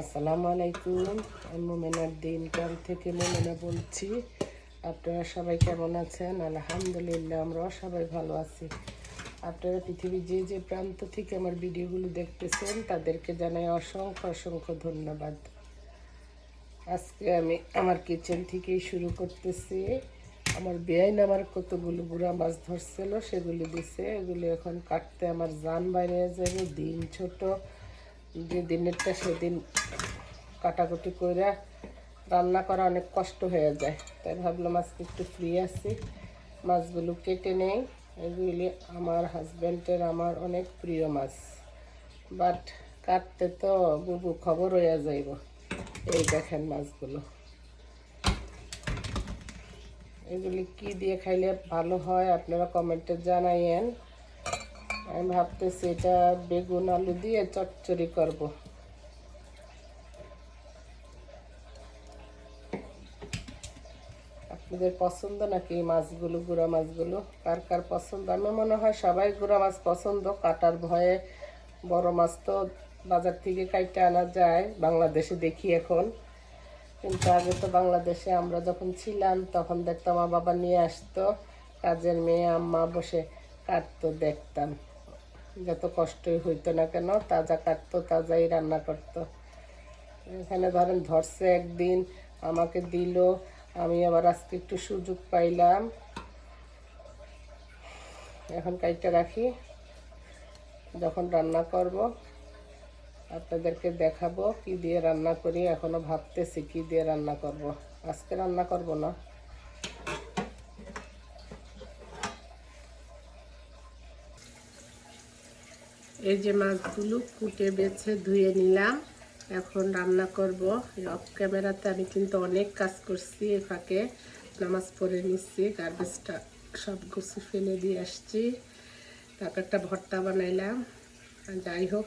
আসসালামু আলাইকুম। আমি মোমেনার দিন গ্রাম থেকে মোমেনা বলছি। আপনারা সবাই কেমন আছেন? আলহামদুলিল্লাহ, আমরাও সবাই ভালো আছি। আপনারা পৃথিবীর যে যে প্রান্ত থেকে আমার ভিডিওগুলো দেখতেছেন, তাদেরকে জানাই অসংখ্য অসংখ্য ধন্যবাদ। আজকে আমি আমার কিচেন থেকেই শুরু করতেছি। আমার বেআইন আমার কতগুলো গুঁড়া মাছ ধরছিল, সেগুলি দিছে। এগুলি এখন কাটতে আমার জান বাইরে যাবে, দিন ছোট। যে দিনেরটা সেদিন কাটাকুটি করে রান্না করা অনেক কষ্ট হয়ে যায়। তাই ভাবলাম আজকে একটু ফ্রি আছি। মাছগুলো কেটে নেই এগুলি আমার হাজব্যান্ডের আমার অনেক প্রিয় মাছ। বাট কাটতে তো বুবু খবর হয়ে যাইব। এই দেখেন মাছগুলো। এগুলি কি দিয়ে খাইলে ভালো হয় আপনারা কমেন্টে জানাইয়েন। আমি ভাবতেছি এটা বেগুন আলু দিয়ে চচ্চড়ি করব। আপনাদের পছন্দ নাকি মাছগুলো, গুঁড়া মাছগুলো? কার কার পছন্দ? আমার মনে হয় সবাই গুঁড়া মাছ পছন্দ। কাটার ভয়ে বড় মাছ তো বাজার থেকে কাইটে আনা যায়, বাংলাদেশে দেখি এখন। কিন্তু আগে তো বাংলাদেশে আমরা যখন ছিলাম, তখন দেখতাম আমার বাবা নিয়ে আসতো, কাজের মেয়ে, আম্মা বসে কাটতো, দেখতাম। যত কষ্টই হইতো না কেন, তাজা কাটতো, তাজাই রান্না করতো। এখানে ধরেন ধরছে একদিন, আমাকে দিল, আমি আবার আজকে একটু সুযোগ পাইলাম। এখন কাইটা রাখি, যখন রান্না করব, আপনাদেরকে দেখাবো কি দিয়ে রান্না করি, এখনও ভাবতেছি কি দিয়ে রান্না করব। আজকে রান্না করব না। এই যে মাছগুলো কুটে বেছে ধুয়ে নিলাম। এখন রান্না করব। অফ ক্যামেরাতে আমি কিন্তু অনেক কাজ করছি এ ফাঁকে। নামাজ পড়ে নিচ্ছি গার্বেজটা সব গুছি ফেলে দিয়ে আসছি। তারপর একটা ভর্তা বানাইলাম। যাই হোক,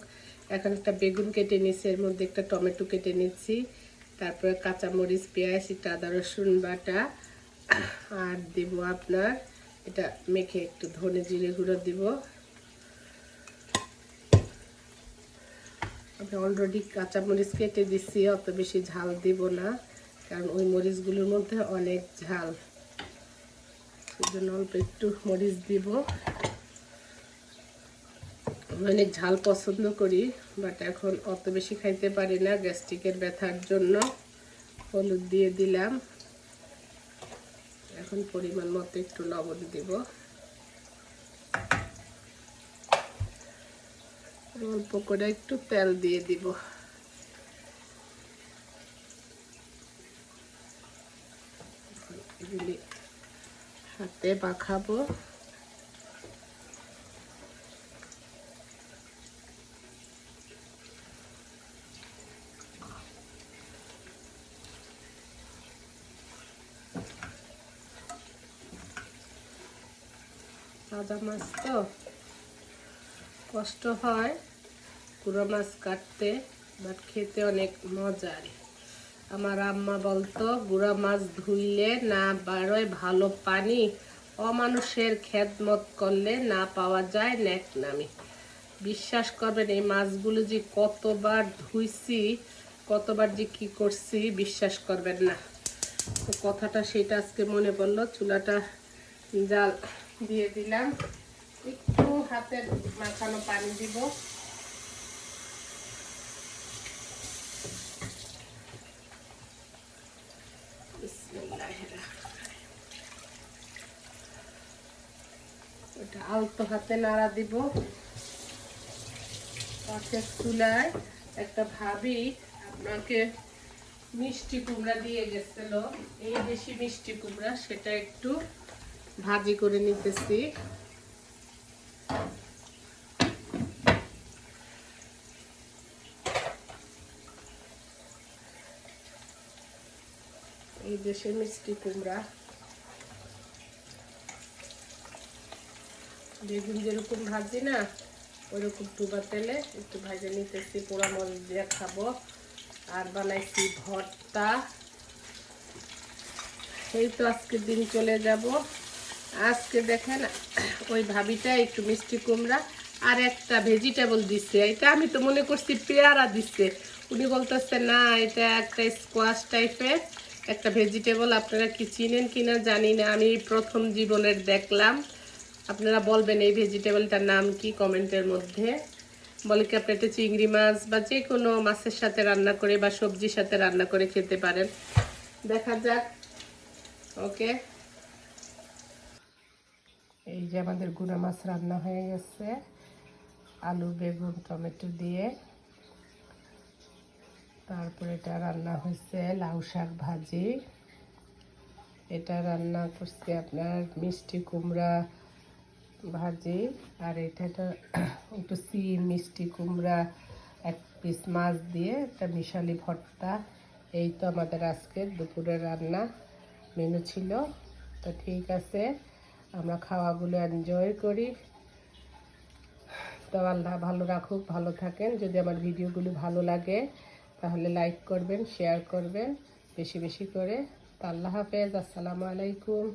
এখন একটা বেগুন কেটে নিচ্ছি এর মধ্যে একটা টমেটো কেটে নিচ্ছি। তারপরে কাঁচামরিচ, পেঁয়াজ এটা আদা, রসুন বাটা। আর দিব আপনার, এটা মেখে একটু ধনে জিরে গুঁড়ো দিব। আমি অলরেডি কাঁচামরিচ কেটে দিচ্ছি অত বেশি ঝাল দিব না, কারণ ওই মরিচগুলোর মধ্যে অনেক ঝাল। অল্প একটু মরিচ দিব। অনেক ঝাল পছন্দ করি বাট এখন অত বেশি খাইতে পারি না গ্যাস্ট্রিকের ব্যথার জন্য। হলুদ দিয়ে দিলাম। এখন পরিমাণ মতো একটু লবণ দিব। অল্প করে একটু তেল দিয়ে দিব। হাতে মাখাবো সাদা মাছ তো? কষ্ট হয় পুরো মাছ কাটতে বাট খেতে অনেক মজার। আমার আম্মা বলতো, গুঁড়া মাছ ধুইলে না বারোয় ভালো পানি, অমানুষের খেদমত করলে না পাওয়া যায় ন্যাক নামি। বিশ্বাস করবেন, এই মাছগুলো যে কতবার ধুইছি, কতবার যে কি করছি, বিশ্বাস করবেন না। তো কথাটা সেটা আজকে মনে পড়ল, চুলাটা জাল দিয়ে দিলাম। একটু মাখানো পানি দিব। আলতো হাতে নাড়া দিব। পাশের চুলায় একটা ভাবি আপনাকে মিষ্টি কুমড়া দিয়ে গেছিল। এই বেশি মিষ্টি কুমড়া, সেটা একটু ভাজি করে নিতেছি। এই দেশের মিষ্টি কুমড়া। বেগুন যেরকম ভাজি না ওইরকম টুবা তেলে একটু ভাজে নিতেছি, পোড়া মরিচ দিয়ে খাব। আর বানাইছি ভর্তা। এই তো আজকে দিন চলে যাব। আজকে দেখেন ওই ভাবিটা একটু মিষ্টি কুমড়া আর একটা ভেজিটেবল দিচ্ছে এটা আমি তো মনে করছি পেয়ারা দিচ্ছে উনি বলতেছে, না, এটা একটা স্কোয়াশ টাইপের একটা ভেজিটেবল আপনারা কি চিনেন কিনা জানি না। আমি প্রথম জীবনের দেখলাম। আপনারা বলবেন এই ভেজিটেবলটার নাম কি কমেন্টের মধ্যে? বলে কি, আপনি এটা চিংড়ি মাছ বা যে কোনো মাছের সাথে রান্না করে বা সবজির সাথে রান্না করে খেতে পারেন। দেখা যাক। ওকে? এই যে আমাদের গুঁড়া মাছ রান্না হয়ে গেছে, আলু, বেগুন, টমেটো দিয়ে। তারপরে এটা রান্না হয়েছে লাউ শাক ভাজি। এটা রান্না করছে আপনার মিষ্টি কুমড়া ভাজি, আর এটা একটু সিম, মিষ্টি কুমড়া, এক পিস মাছ দিয়ে একটা মিশালি ভর্তা। এই তো আমাদের আজকের দুপুরের রান্না, মেনু ছিল। তো ঠিক আছে আমরা খাওয়াগুলো এনজয় করি। তো আল্লাহ ভালো রাখুক, ভালো থাকেন। যদি আমার ভিডিওগুলো ভালো লাগে, তাহলে লাইক করবেন শেয়ার করবেন, বেশি বেশি করে। তো আল্লাহ হাফেজ, আসসালামু আলাইকুম।